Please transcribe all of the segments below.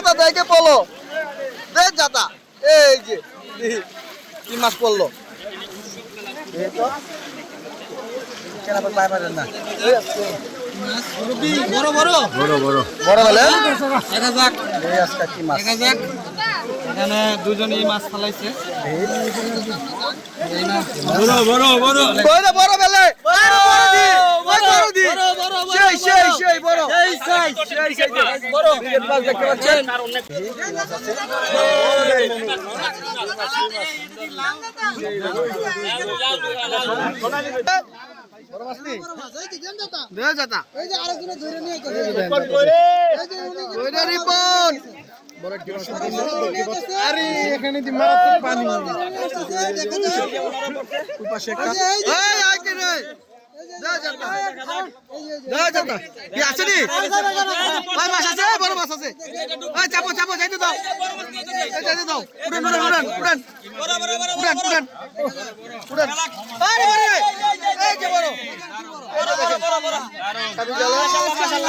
জাতা দেখে পলো দে জাতা এই যে কি মাছ পড়ল। বড় বড়। বড় বড় বড় বলে? দেখা যাক এই আজকে কি মাছ? দেখা যাক এখানে দুজনই মাছ ফালাইছে। বড় বড় বড়। বড় বড় বেলে। আরে এখানে দি মারাত্মক পানি মাছ আছে বড় মাছ আছে। চাপো চাপো যাইতে দাও। যাইতে দাও। উড়ান উড়ান উড়ান উড়ান। উড়ান উড়ান।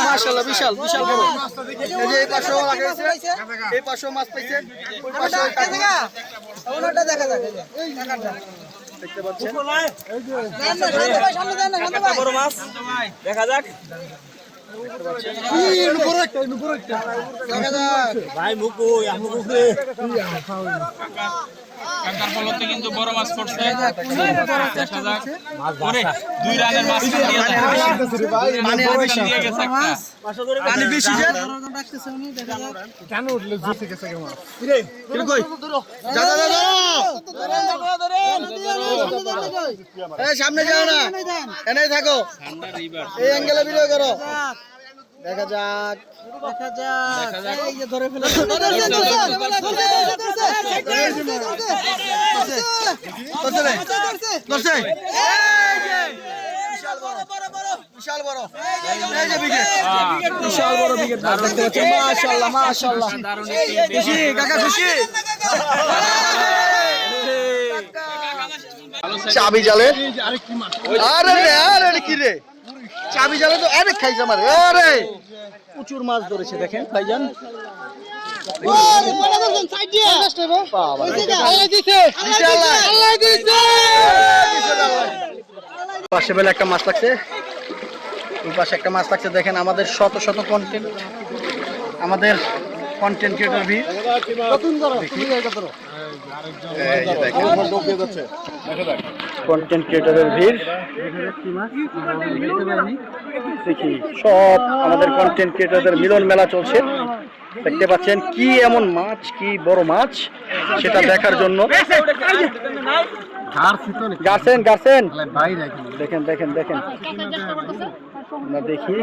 মাশাআল্লাহ বিশাল বিশাল বড়। এই যে এই পাশেও লাগাইছে এই পাশেও মাছ পাইছে। ওই কাকা দেখা যাক দেখতে পাচ্ছেন। বড় মাছ। দেখা যাক। ভাই মুকু আমুকু কাকার বলতে কিন্তু বড় মাছ পড়ছে দেখা যাক ওরে দুই রানের মাছ পানি বেশি দিয়ে গেছে পানি বেশি যে কেন উঠলে জোর থেকে গেছে মাছ কিরে কই যা যা যা সামনে যাও না এনেই থাকো এই অ্যাঙ্গেলে ভিডিও করো দেখা যাক রে? ধরছে? এই যে, বিশাল বড়, বিশাল বড় এই যে উইকেট বিশাল বড় উইকেট দেখতে পাচ্ছেন মাশাআল্লাহ মাশাআল্লাহ খুশি কাকা খুশি চাবি জালে আরে আরে কি রে চাবি জালে তো আরে খাইছে আমার। আরে! প্রচুর মাছ ধরেছে দেখেন ভাইজান। পাশে বেলা একটা মাছ লাগছে। ওই পাশে একটা মাছ লাগছে দেখেন আমাদের শত শত কন্টেন্ট আমাদের কন্টেন্ট ক্রিয়েটর ভি কন্টেন্ট ক্রিয়েটরের ভিড়। দেখি, সব আমাদের কন্টেন্ট ক্রিয়েটরদের মিলন মেলা চলছে। দেখতে পাচ্ছেন কি এমন মাছ, কি বড় মাছ, সেটা দেখার জন্য। গাছেন গাছেন দেখেন দেখেন দেখেন। দেখি।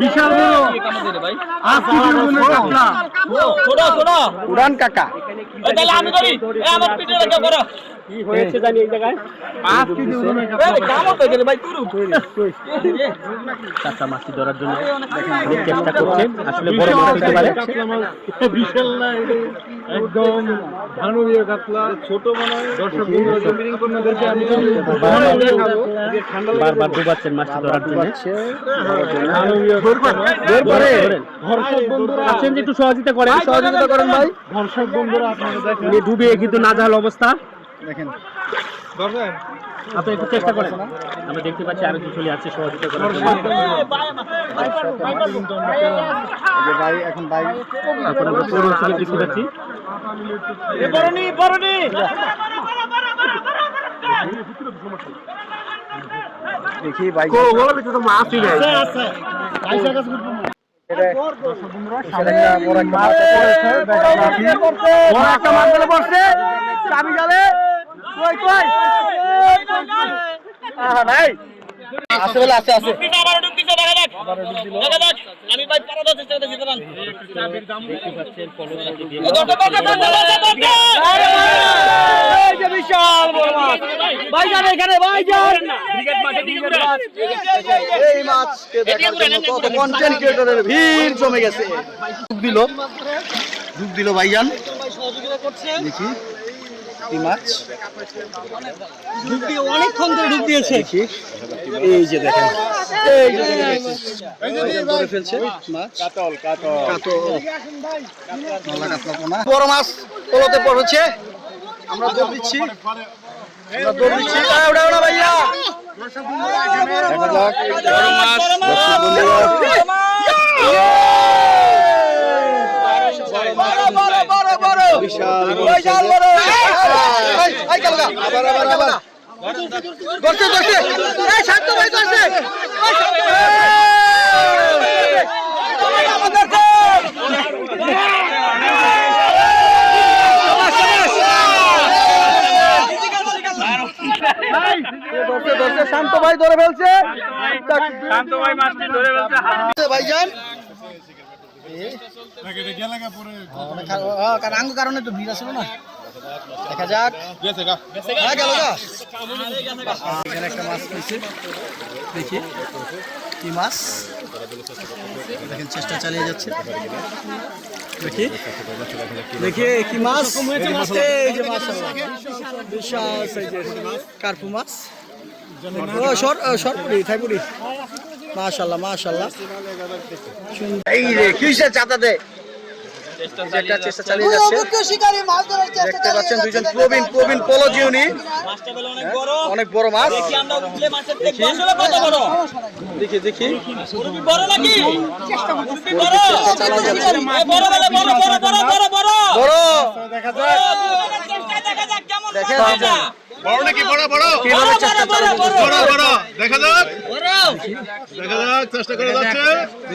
বিশাল বড়। আজ কি জীবনের কাতলা ছোট ছোট উড়ান কাকা। তাহলে আমি করি আমার পিঠে রেখে করো। কি হয়েছে জানি এই জায়গায়? আজ কি জীবনের কাতলা কামো তো গেলে ভাই তুরু কাঁচা মাছটি ধরার জন্য চেষ্টা করছেন আসলে বড় মাছ হতে পারে। বিশাল না একদম মানবীয় কাতলা। ছোট মনে হয়। দর্শক কন্যাদেরকে আমি বারবার ডুবাচ্ছেন মাছটি ধরার জন্য। বন্ধুরা। আছেন যে একটু সহযোগিতা করেন সহযোগিতা করেন ভাই। দর্শক বন্ধুরা আপনারা দেখেন। ডুবিয়ে কিন্তু নাজাল অবস্থা। দেখেন। আপনি একটু চেষ্টা করেন। আমরা দেখতে পাচ্ছি আরও কিছু চলে আছে সহযোগিতা করার যে ভাই এখন ভাই। এখন আমরা পুরো অঞ্চলে দেখতে পাচ্ছি। বরণি বরণি! দেখি ভাই। ভিতরে তো মাছই নেই আছে। বড় একটা মাছ গেলে পড়ছে। চাবি জালে কই কই? আহা নাই আছে বলে আছে আছে। আবার ডুব দিছে দেখা যাক। দেখা যাক। আমি ভাই পারা দাও চেষ্টা করতে পারেন দেখতে পাচ্ছেন কলকাতা দিয়ে এই যে বিশাল বড় মাছ। ভাইজান এখানে ভাইজান ক্রিকেট মাঠে দিকে ঘুরে এই মাছকে দেখার জন্য কত কন্টেন্ট ক্রিয়েটরের ভিড় জমে গেছে। ডুব দিল। ডুব দিল ভাইজান দেখি। কি মাছ। অনেকক্ষণ ধরে ঢুক দিয়েছে এই যে দেখেন। এই যে ধরে ফেলছে মাছ। কাতল কাতল। কাতল। নলা কাতলা পোনা। বড় মাছ পলতে পড়েছে। আমরা দৌড় দিচ্ছি। আমরা দৌড় দিচ্ছি। ওটা ওটা ভাইয়া। দেখা যাক বড় মাছ দর্শক বন্ধুরা, বিশাল বড় সাইজের। এই, এই, এই, শান্ত ভাই। শান্ত ধরে ফেলছে। শান্ত ভাই মাছটি ধরে ফেলছে আছে ভাইজান কারণ আঙ্গ কারণে তো ভিড় আছে না। দেখা যাক। হ্যাঁ, গেল এখানে একটা মাছ পেয়েছি দেখি। কি মাছ? দেখেন চেষ্টা চালিয়ে যাচ্ছে। দেখি। দেখি কি মাছ? এই যে মাছ বিশাল সাইজের। কার্পু মাছ। ও সর সরপুরি থাইপুরি মাশাল্লাহ মাশাল্লাহ। এই রে কিসের চাতা দে? একটা চেষ্টা চালিয়ে যাচ্ছে। দেখতে পাচ্ছেন দুইজন প্রবীণ প্রবীণ পলজিউনি। অনেক বড়। মাছ। দেখি দেখি। বড় দেখেন বড় নাকি বড় বড়? কীভাবে চেষ্টা বড় বড় দেখা যাক। দেখা যাক চেষ্টা করে যাচ্ছে।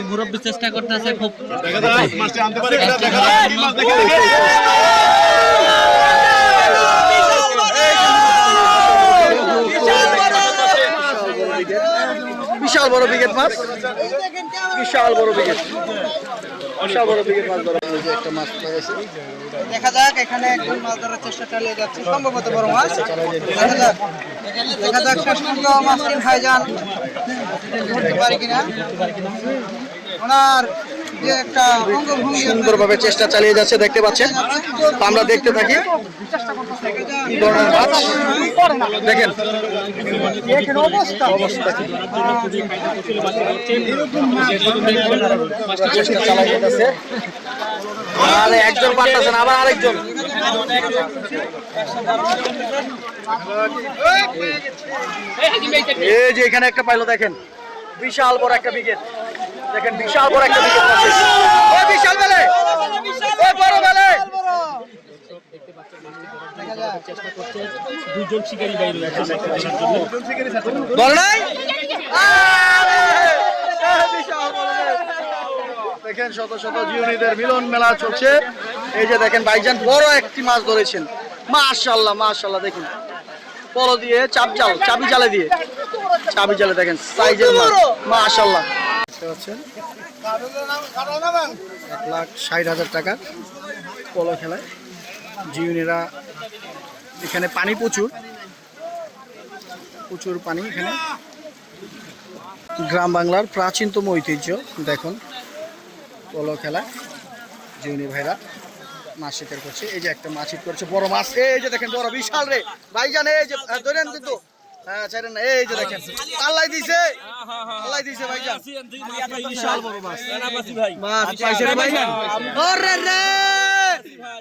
মুরব্বী চেষ্টা করতেছে খুব। দেখা যাক মাছটি আনতে পারে কিনা। দেখা যাক কি মাছ দেখে দেখে। বিশাল বড় বিকেট মাছ। বিশাল বড় বিকেট দেখা যাক, এখানে একজন মাছ ধরার চেষ্টা চালিয়ে সম্ভবত বড় মাছ। দেখা যাক। দেখা যাক শেষ পর্যন্ত ধরতে পারি কিনা? ওনার সুন্দরভাবে চেষ্টা চালিয়ে যাচ্ছে, দেখতে পাচ্ছেন? আমরা দেখতে থাকি। দেখেন। চেষ্টা একজন পাঠাচ্ছেন আবার আরেকজন। এই যে এখানে একটা পাইলো দেখেন। বিশাল বড় একটা উইকেট দেখেন বিশাল বড় একটা বিশাল বেলে! ওই বড় বেলে! দুজন শিকারী বাইরে আছে বল নাই? দেখেন শত শত জিওনিদের মিলন মেলা চলছে। এই যে দেখেন ভাইজান বড় একটি মাছ ধরেছেন। মাশাল্লাহ মাশাল্লাহ দেখুন। পলো দিয়ে চাপ জাল চাবি জালে দিয়ে। চাবি জালে দেখেন সাইজের মাছ। মাশাল্লাহ। দেখতে এক লাখ ষাট হাজার টাকা পলো খেলায়। জিওনিরা এখানে পানি প্রচুর। প্রচুর পানি এখানে। গ্রাম বাংলার প্রাচীনতম ঐতিহ্য, দেখুন, পলো খেলা। জিউনি ভাইরা মাছ করছে। এই যে একটা মাছ করছে, বড় মাছ। এই যে দেখেন, বড়, বিশাল রে। ভাইজান, এই যে, ধরেন কিন্তু হ্যাঁ ছাড়েন না। এই যে দেখেন আল্লাহ দিছে। আল্লাহ দিছে ভাইজান। বিশাল বড় মাছ। মাছ পাইছে রে ভাইজান। ওরে রে!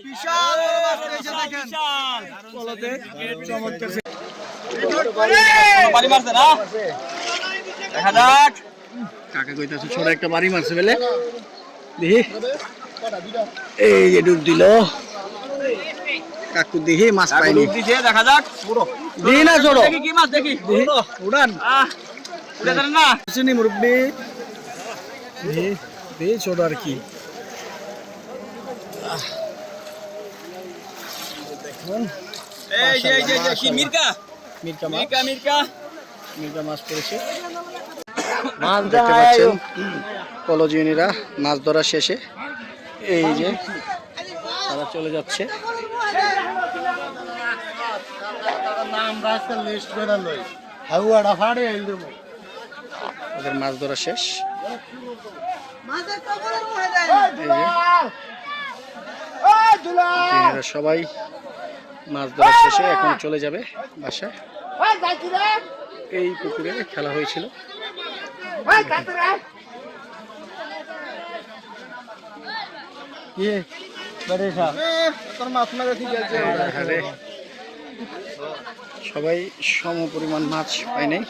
বিশাল বড় মাছ পেয়েছে দেখেন পলোতে চমৎকার বাড়ি মারছে না? দেখা যাক। কাকা কইতাছে ছোট একটা বাড়ি মারছে বেলে। দেখি। এই যে ডুব দিল। কাকু দেখি মাছ পাইনি। দেখা যাক। দিই না দেখি কি মাছ দেখি। উড়ান। উড়ে যান না। চিনি মুরব্বি। দেখি দেখি ছোট আর কি। দেখুন। এই যে যে যে, কি মির্কা? মির্কা মাছ? মির্কা মির্কা। মির্কা মাছ পড়েছে। দেখতে পাচ্ছেন। কলজিনীরা মাছ ধরা শেষে। এই যে তারা চলে যাচ্ছে। ওদের মাছ ধরা শেষ। মাছের কবরের মুখে যায় এই যে। জিনেরা সবাই মাছ ধরা শেষে এখন চলে যাবে বাসায়। এই পুকুরে খেলা হয়েছিল। আরে, সবাই সম পরিমাণ মাছ পায় নাই।